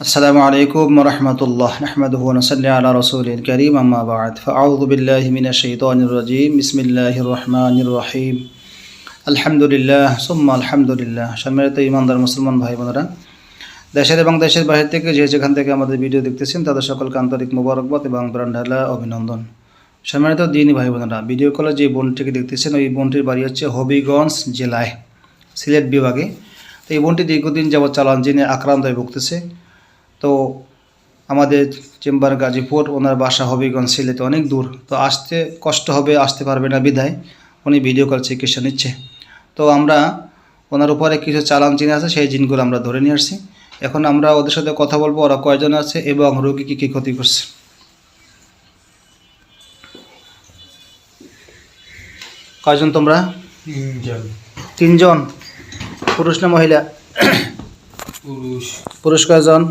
السلام عليكم ورحمة الله نحمده ونصلي على رسول الكريم أما بعد فأعوذ بالله من الشيطان الرجيم بسم الله الرحمن الرحيم الحمد لله ثم الحمد لله সম্মানিত ইমানদার মুসলমান ভাই বোনেরা দেশের এবং দেশের বাইরে থেকে যে যেখান থেকে আমাদের ভিডিও দেখতেছেন তাদের সকলকে আন্তরিক মোবারকবাদ এবং প্রাণঢালা অভিনন্দন সম্মানিত দিনী ভাই বোনেরা ভিডিও কলে যে বোনটিকে দেখতেছেন ওই বোনটির বাড়ি হচ্ছে হবিগঞ্জ জেলায় সিলেট বিভাগে তো এই বোনটি দীর্ঘদিন যাবৎ চালান যিনি আক্রান্ত হয়ে ভুগতেছে তো আমাদের চেম্বার গাজীপুর ওনার বাসা হবিগঞ্জ সিলেটে অনেক দূর। তো আসতে কষ্ট হবে আসতে পারবে না বিধায় উনি ভিডিও কল চিকিৎসা নিচ্ছে। তো আমরা ওনার উপরে কিছু চালান জিন আছে সেই জিনগুলো আমরা ধরে নিয়ে আসছি। এখন আমরা ওদের সাথে কথা বলব ওরা কয়জন আছে এবং রোগী কী কী ক্ষতি করছে। কয়জন তোমরা? তিনজন। তিনজন। পুরুষ না মহিলা? পুরুষ। পুরুষ কয়জন?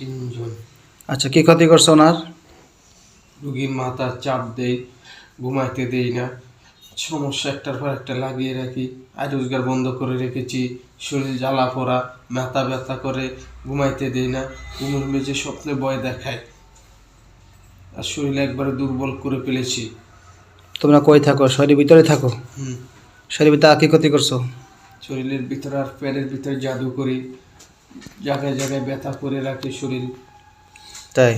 তিনজন। আচ্ছা কী ক্ষতি করছে ওনার? রুগীর মাথা চাপ দেয় ঘুমাইতে দেই না। সমস্যা একটার পর একটা লাগিয়ে রাখি। আর রোজগার বন্ধ করে রেখেছি। শরীর জ্বালা পোড়া মাথা ব্যথা করে ঘুমাইতে দেই না। ঘুমের মেঝে স্বপ্নে ভয় দেখায়। আর শরীর একবারে দুর্বল করে ফেলেছি। তোমরা কই থাকো? শরীরের ভিতরে থাকো? হুম। শরীর ভিতরে আর কী ক্ষতি করছ? শরীরের ভিতরে আর পেটের ভিতরে জাদু করি। জায়গায় জায়গায় ব্যথা করে রাখি শরীর। তাই?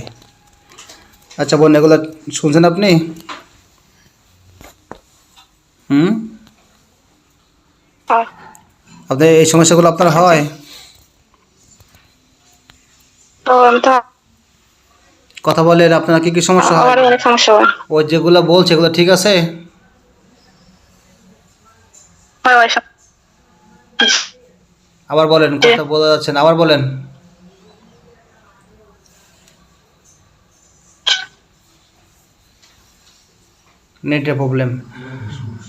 আচ্ছা বোন এগুলো শুনছেন আপনি? হুম? হ্যাঁ, আপনার এই সমস্যাগুলো আপনার হয়? কথা বলেন আপনার কি কি সমস্যা হয়? সমস্যা হয়। ও যেগুলো বলছে এগুলো ঠিক আছে? হয় হয় সব- আবার বলেন কথা বোঝা যাচ্ছে আবার বলেন। নেটের প্রবলেম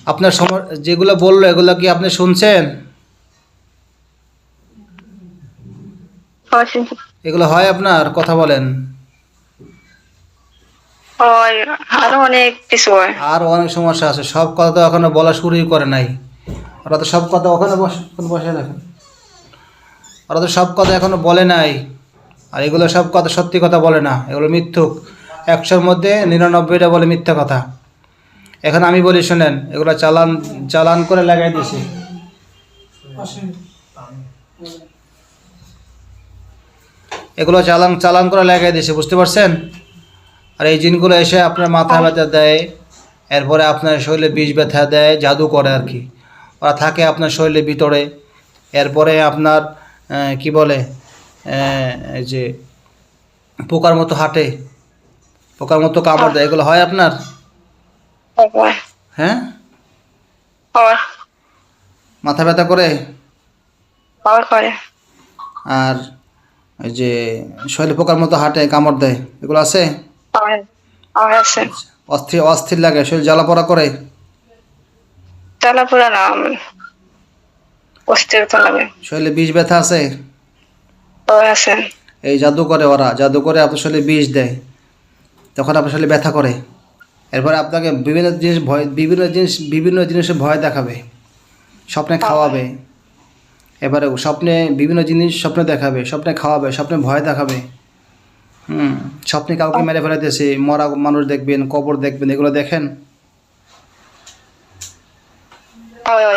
আপনার সম যেগুলো বলল এগুলো কি আপনি শুনছেন? হয় এগুলো হয় আপনার? কথা বলেন। আরও অনেক কিছু আর অনেক সমস্যা আছে। সব কথা তো এখনও বলা শুরুই করে নাই। ওরা তো সব কথা ওখানে বসে বসে দেখেন। ওরা তো সব কথা এখনও বলে নাই। আর এগুলো সব কথা সত্যি কথা বলে না, এগুলো মিথ্যুক। একশোর মধ্যে নিরানব্বইটা বলে মিথ্যা কথা। এখন আমি বলি, শোনেন, এগুলো চালান চালান করে লাগাই দিয়েছি। এগুলো চালান চালান করে লাগাই দিয়েছে, বুঝতে পারছেন? আর এই জিনগুলো এসে আপনার মাথা ব্যথা দেয়, এরপরে আপনার শরীরে বিষ ব্যথা দেয়, জাদু করে আর কি। ওরা থাকে আপনার শরীরের ভিতরে, এরপরে আপনার কি বলে এই যে পোকার মতো হাঁটে পোকার মতো কামড় দেয় এগুলো হয় আপনার? হ্যাঁ। মাথা ব্যথা করে? আর ওই যে শরীরে পোকার মতো হাঁটে কামড় দেয় এগুলো আছে? আছে। অস্থির অস্থির লাগে শরীর জ্বালা পড়া করে? পুরা না অস্থিরতা লাগে শরীরে বিষ ব্যথা আছে? আছে। এই জাদু করে ওরা জাদু করে আপনার শরীরে বিষ দেয়। তখন আপনার শরীরে ব্যথা করে এরপরে আপনাকে বিভিন্ন জিনিস ভয় বিভিন্ন জিনিস বিভিন্ন জিনিসে ভয় দেখাবে। স্বপ্নে খাওয়াবে। এবারে স্বপ্নে বিভিন্ন জিনিস স্বপ্নে দেখাবে স্বপ্নে খাওয়াবে স্বপ্নে ভয় দেখাবে। হুম স্বপ্নে কাউকে মেরে ফেলাইতেছে মরা মানুষ দেখবেন কবর দেখবেন এগুলো দেখেন?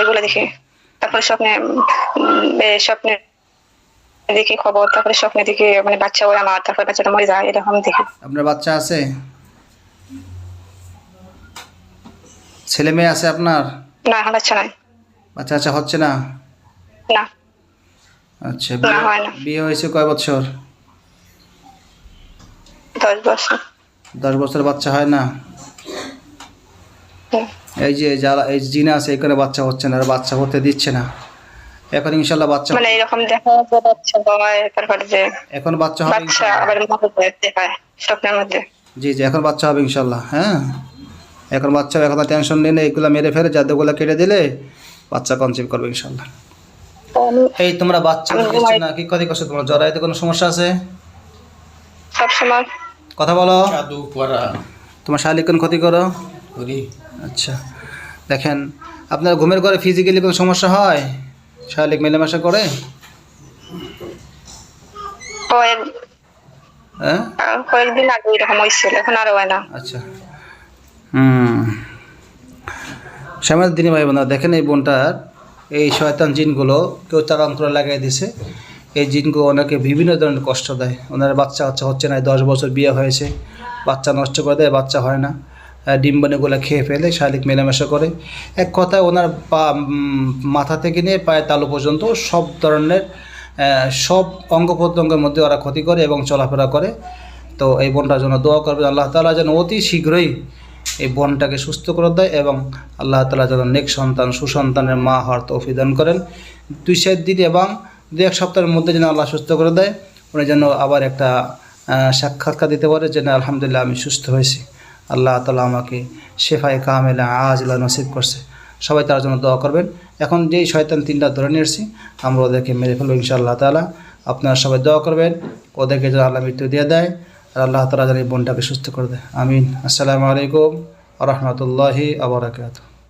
এগুলো দেখি। তারপরে স্বপ্নে স্বপ্নে দেখি খবর তারপরে স্বপ্নে দেখি মানে বাচ্চা হয় আমার তারপরে বাচ্চাটা মরে যায় এরকম দেখি। আপনার বাচ্চা আছে? ছেলে মেয়ে আছে আপনার? না আমার বাচ্চা নাই। বাচ্চা আচ্ছা হচ্ছে না? না। আচ্ছা না, বিয়ে- হয় না। বিয়ে হয়েছে কয় বছর? দশ বছর। দশ বছর বাচ্চা হয় না? হুম। এই যে যারা এই জিনা আছে এখানে বাচ্চা হচ্ছে না আর বাচ্চা হতে দিচ্ছে না। এখন ইনশাল্লাহ বাচ্চা মানে এরকম দেখা যায় বাচ্চা হয় তারপরে যে এখন বাচ্চা হবে বাচ্চা আবার যায় দেখায় স্বপ্নের মধ্যে। জি জি এখন বাচ্চা হবে ইনশাল্লাহ হ্যাঁ। এখন বাচ্চা এখন টেনশন নেই না এগুলো মেরে ফেলে জাদুগুলো কেটে দিলে বাচ্চা কনসিভ করবে আমি এই তোমরা বাচ্চা দিচ্ছ না কি ক্ষতি করছ তোমার? জরাইতে কোনো সমস্যা আছে? সবসময়। কথা বলো। জাদু করা তোমার শালিক কোন ক্ষতি করো? করি। আচ্ছা। দেখেন আপনার ঘুমের ঘরে ফিজিক্যালি কোনো সমস্যা হয়? শারীরিক মেলামেশা করে? হ্যাঁ? কয়েকদিন আগে এরকম হয়েছিল এখন আর হয় না। আচ্ছা। হুম। শ্যামার দিনী ভাই বোনা দেখেন এই বোনটার এই শয়তান জিনগুলো কেউ চালান করে লাগাই দিছে। এই জিনগুলো ওনাকে বিভিন্ন ধরনের কষ্ট দেয়। ওনার বাচ্চা কাচ্চা হচ্ছে না দশ বছর বিয়ে হয়েছে। বাচ্চা নষ্ট করে দেয় বাচ্চা হয় না। ডিম্বাণুগুলো খেয়ে ফেলে শারীরিক মেলামেশা করে। এক কথায় ওনার পা মাথা থেকে নিয়ে পায়ের তালু পর্যন্ত সব ধরনের সব অঙ্গ প্রত্যঙ্গের মধ্যে ওরা ক্ষতি করে এবং চলাফেরা করে। তো এই বোনটার জন্য দোয়া করবেন, আল্লাহ তালা যেন অতি শীঘ্রই এই বোনটাকে সুস্থ করে দেয় এবং আল্লাহ তালা যেন নেক সন্তান, সুসন্তানের মা হওয়ার তৌফিক দান করেন। দুই চার দিন এবং দু এক সপ্তাহের মধ্যে যেন আল্লাহ সুস্থ করে দেয়। উনি যেন আবার একটা সাক্ষাৎকার দিতে পারে যে, না, আলহামদুলিল্লাহ আমি সুস্থ হয়েছি। আল্লাহ তালা আমাকে শেফায় কামেলা আজলা নসিব করছে। সবাই তার জন্য দোয়া করবেন। এখন যেই শয়তান তিনটা ধরে নিয়েছি, আমরা ওদেরকে মেরে ফেলব ইনশাআল্লাহ তালা আপনারা সবাই দোয়া করবেন, ওদেরকে যেন আল্লাহ মৃত্যু দিয়ে দেয়, আর আল্লাহ তালা যেন এই বোনটাকে সুস্থ করে দেয়। আমিন। আসসালামু আলাইকুম রহমতুল্লাহি আবরাকাত